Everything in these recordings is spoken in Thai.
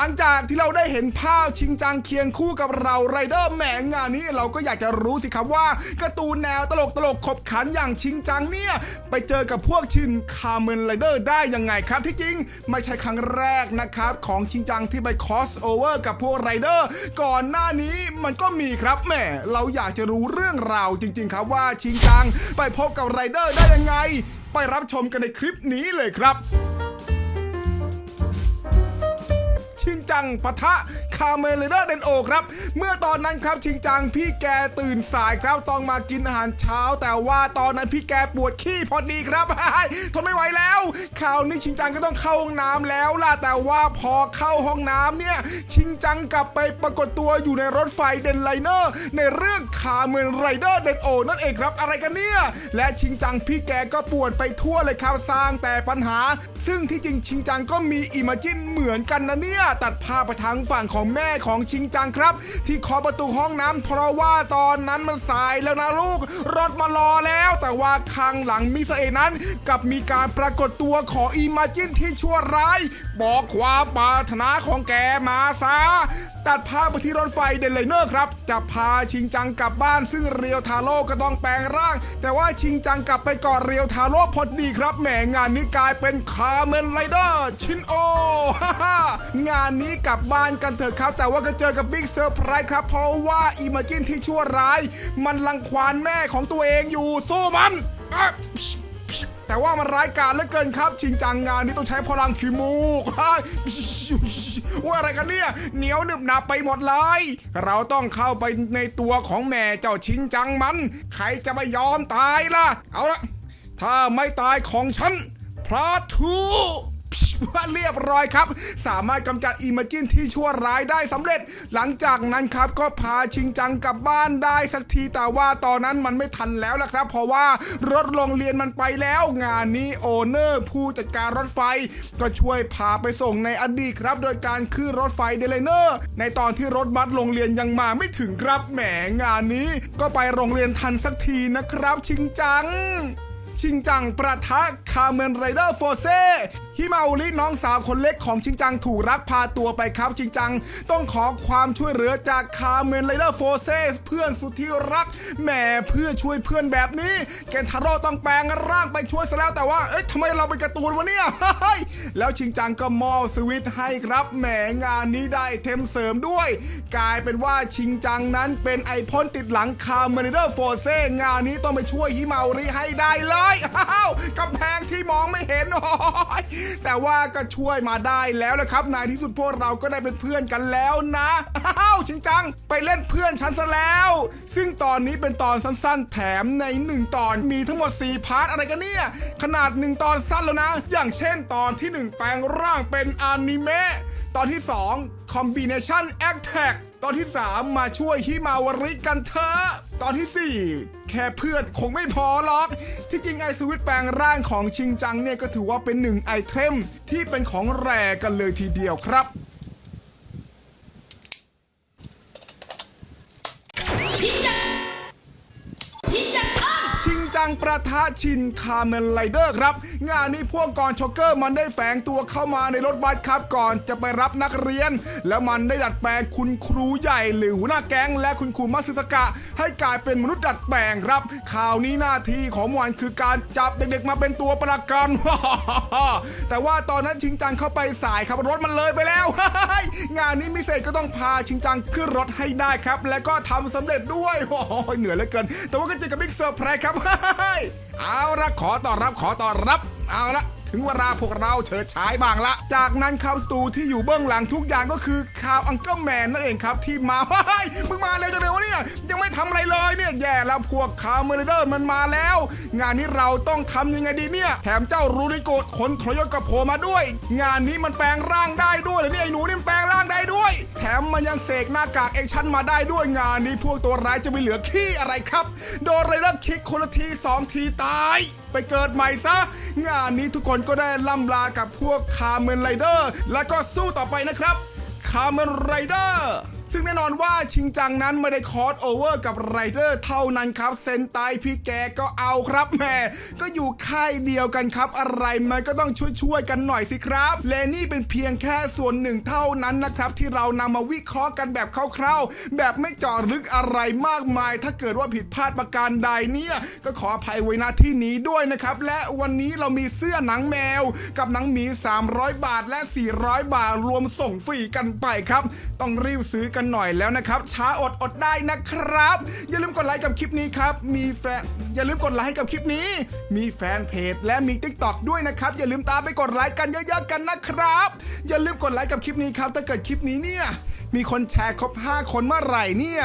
ลังจากที่เราได้เห็นภาพชิงจังเคียงคู่กับเราไรเดอร์แหมงานนี้เราก็อยากจะรู้สิครับว่าการ์ตูนแนวตลกตลกขบขันอย่างชิงจังเนี่ย ไปเจอกับพวกชินคาเมนไรเดอร์ได้ยังไงครับที่จริง ไม่ใช่ครั้งแรกนะครับ ของชิงจังที่ไปคอสโอเวอร์กับพวกไรเดอร์ก่อนหน้านี้มันก็มีครับแหมเราอยากจะรู้เรื่องราวจริง ๆ ครับว่าชิงจังไปพบกับไรเดอร์ได้ยังไง ไปรับชมกันในคลิปนี้เลยครับ ชิงจังปะทะ เมเลเดอร์เดนโอครับ เมื่อตอนนั้นครับชิงจังพี่แกตื่นสายครับต้องมากินอาหารเช้า แต่ว่าตอนนั้นพี่แกปวดขี้พอดีครับทนไม่ไหวแล้วคราวนี้ชิงจังก็ต้องเข้าห้องน้ำแล้วล่ะแต่ว่าพอเข้าห้องน้ำเนี่ยชิงจังกลับไปปรากฏตัวอยู่ในรถไฟเดนไลเนอร์ ในเรื่องคาเมนไรเดอร์เดนโอนั่นเองครับอะไรกันเนี่ยและชิงจังพี่แกก็ปวดไปทั่วเลยครับสร้างแต่ปัญหา ซึ่งที่จริงชิงจังก็มีอิม g จินเหมือนกันนะเนี่ยตัดภาพไปทางฝั่งของแม่ของชิงจังครับ ที่เคาะประตูห้องน้ำเพราะว่าตอนนั้นมันสายแล้วนะลูก รถมารอแล้ว แต่ว่าข้งหลังมิสเอนั้นกับมีการปรากฏตัวของอิม g จินที่ชั่วร้าย บอกความปรารถนาของแกมาซะตัดภาพไปที่รถไฟเดนไลเนอร์ครับ จะพาชิงจังกลับบ้านซึ่งเรียวทาโร่ก็ต้องแปลงร่าง แต่ว่าชิงจังกลับไปก่อนเรียวทาโร่พอดีครับแหมงานนี้กลายเป็นคาเมนไรเดอร์ชินโอ งานนี้กลับบ้านกันเถอะครับ แต่ว่าก็เจอกับบิ๊กเซอร์ไพรส์ครับ เพราะว่าอิมาจินที่ชั่วร้าย มันลังควานแม่ของตัวเองอยู่สู้มันแต่ว่ามันร้ายกาจเหลือเกินครับ ชิงจังงานนี้ต้องใช้พลังขีมูกว่าอะไรกันเนี่ย เหนียวหนึบหนับไปหมดเลย เราต้องเข้าไปในตัวของแม่เจ้าชิงจังมัน ใครจะไม่ยอมตายล่ะ เอาละถ้าไม่ตายของฉันพระทู เรียบร้อยครับ สามารถกำจัดอิมเมจินที่ชั่วร้ายได้สำเร็จ หลังจากนั้นครับก็พาชิงจังกลับบ้านได้สักทีแต่ว่าตอนนั้นมันไม่ทันแล้วละครับ เพราะว่ารถโรงเรียนมันไปแล้วงานนี้โอเนอร์ผู้จัดการรถไฟ ก็ช่วยพาไปส่งในอดีตครับ โดยการขึ้นรถไฟเดลเนอร์ ในตอนที่รถบัสโรงเรียนยังมาไม่ถึงครับแหมงานนี้ ก็ไปโรงเรียนทันสักทีนะครับ ชิงจัง ชิงจังประทะคาเมนไรเดอร์โฟเซฮิมาอุริน้องสาวคนเล็กของชิงจังถูกรักพาตัวไปครับชิงจัง ต้องขอความช่วยเหลือจากคาเมนไรเดอร์โฟเซเพื่อนสุดที่รักแหมเพื่อช่วยเพื่อนแบบนี้เกนทาโร่ต้องแปลงร่างไปช่วยซะแล้วแต่ว่าเอ๊ะทำไมเราเป็นการ์ตูนวะเนี่ยแล้วชิงจังก็มอบสวิตให้ครับแหมงานนี้ได้เทมเสริมด้วย กลายเป็นว่าชิงจังนั้นเป็นไอพ่นติดหลังคาเมนไรเดอร์โฟเซงานนี้ต้องไปช่วยฮิมาอุริให้ได้เลยอ้าวกำแพงที่มองไม่เห็นโอ้ยแต่ว่าก็ช่วยมาได้แล้วละครับในที่สุดพวกเราก็ได้เป็นเพื่อนกันแล้วนะอ้าวชิงจัง ไปเล่นเพื่อนฉันซะแล้ว ซึ่งตอนนี้เป็นตอนสั้นๆ แถมใน 1 ตอนมีทั้งหมด 4 พาร์ทอะไรกันเนี่ย ขนาด 1 ตอนสั้นแล้วนะ อย่างเช่นตอนที่ 1 แปลงร่างเป็นอนิเมะตอนที่ 2 Combination Attack ตอนที่ 3 มาช่วยฮิมาวริกันเถอะ ตอนที่ 4 แค่เพื่อนคงไม่พอหรอก ที่จริงไอสวิตแปลงร่างของชิงจังเนี่ยก็ถือว่าเป็นหนึ่งไอเทมที่เป็นของแร่กันเลยทีเดียวครับชิงจัง จังประทะชินคาเมนไรเดอร์ครับ งานนี้พวกกอนช็อกเกอร์มันได้แฝงตัวเข้ามาในรถบัสครับก่อนจะไปรับนักเรียน แล้วมันได้ดัดแปลงคุณครูใหญ่หรือหัวหน้าแก๊งและคุณครูมัสึสกะ ให้กลายเป็นมนุษย์ดัดแปลงครับข่าวนี้หน้าที่ของมันคือการจับเด็กๆมาเป็นตัวประกัน แต่ว่าตอนนั้นชิงจังเข้าไปสายครับรถมันเลยไปแล้ว งานนี้มิเศษก็ต้องพาชิงจังขึ้นรถให้ได้ครับ และก็ทำสำเร็จด้วยโอ้โหเหนื่อยเหลือเกิน แต่ว่าก็เจอกับบิ๊กเซอร์ไพรส์ครับเอาละขอต้อนรับขอต้อนรับ เอาละ ถึงเวลาพวกเราเฉิดฉายบ้างละ จากนั้นครับสตูที่อยู่เบื้องหลังทุกอย่างก็คือข่าวอังเกิลแมนนั่นเองครับที่มาเฮ้ยมึงมาเร็วจังเลยวะเนี่ยยังไม่ทำอะไรเลยเนี่ยแย่แล้วพวกข่าวเมอร์เดอร์มันมาแล้ว งานนี้เราต้องทำยังไงดีเนี่ยแถมเจ้ารูริโกะขนทรยศกับโผมาด้วย งานนี้มันแปลงร่างได้ด้วยเหรอเนี่ยไอ้หนูนี่แปลงร่างได้ด้วย แถมมันยังเสกหน้ากากแอชั่นมาได้ด้วยงานนี้พวกตัวร้ายจะไม่เหลือขี้อะไรครับ โดนไรเดอร์คิกคนละทีสองทีตาย ไปเกิดใหม่ซะ งานนี้ทุกคนก็ได้ล่ำลากับพวกคาร์เมนไรเดอร์ แล้วก็สู้ต่อไปนะครับ คาร์เมนไรเดอร์ ซึ่งแน่นอนว่าชิงจังนั้นไม่ได้คอสโอเวอร์กับไรเดอร์เท่านั้นครับเซนไตพี่แกก็เอาครับแม่ก็อยู่ค่ายเดียวกันครับ อะไรมันก็ต้องช่วยๆกันหน่อยสิครับและนี่เป็นเพียงแค่ส่วนหนึ่งเท่านั้นนะครับที่เรานำมาวิเคราะห์กันแบบคร่าวๆแบบไม่เจาะลึกอะไรมากมาย ถ้าเกิดว่าผิดพลาดประการใดเนี่ยก็ขออภัยไว้ณที่นี้ด้วยนะครับ และวันนี้เรามีเสื้อหนังแมว กับหนังหมี 300 บาทและ 400 บาทรวมส่งฟรีกันไปครับ ต้องรีบซื้อกันกันหน่อยแล้วนะครับช้าอดอดได้นะครับ อย่าลืมกดไลค์กับคลิปนี้ครับมีแฟนอย่าลืมกดไลค์ให้กับคลิปนี้ มีแฟนเพจและมี t ิ k t o k ด้วยนะครับอย่าลืมตามไปกดไลค์กันเยอะๆกันนะครับ อย่าลืมกดไลค์กับคลิปนี้ครับถ้าเกิดคลิปนี้เนี่ยมีคนแชร์ครบ 5 คนเมื่อไหร่เนี่ย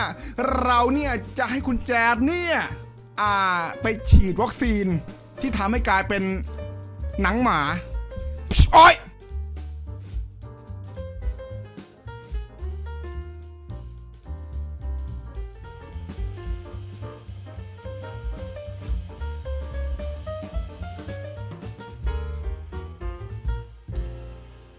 เราเนี่ยจะให้คุณแจดเนี่ยอ่าไปฉีดวัคซีนที่ทำให้กลายเป็นหนังหมาโอ้ย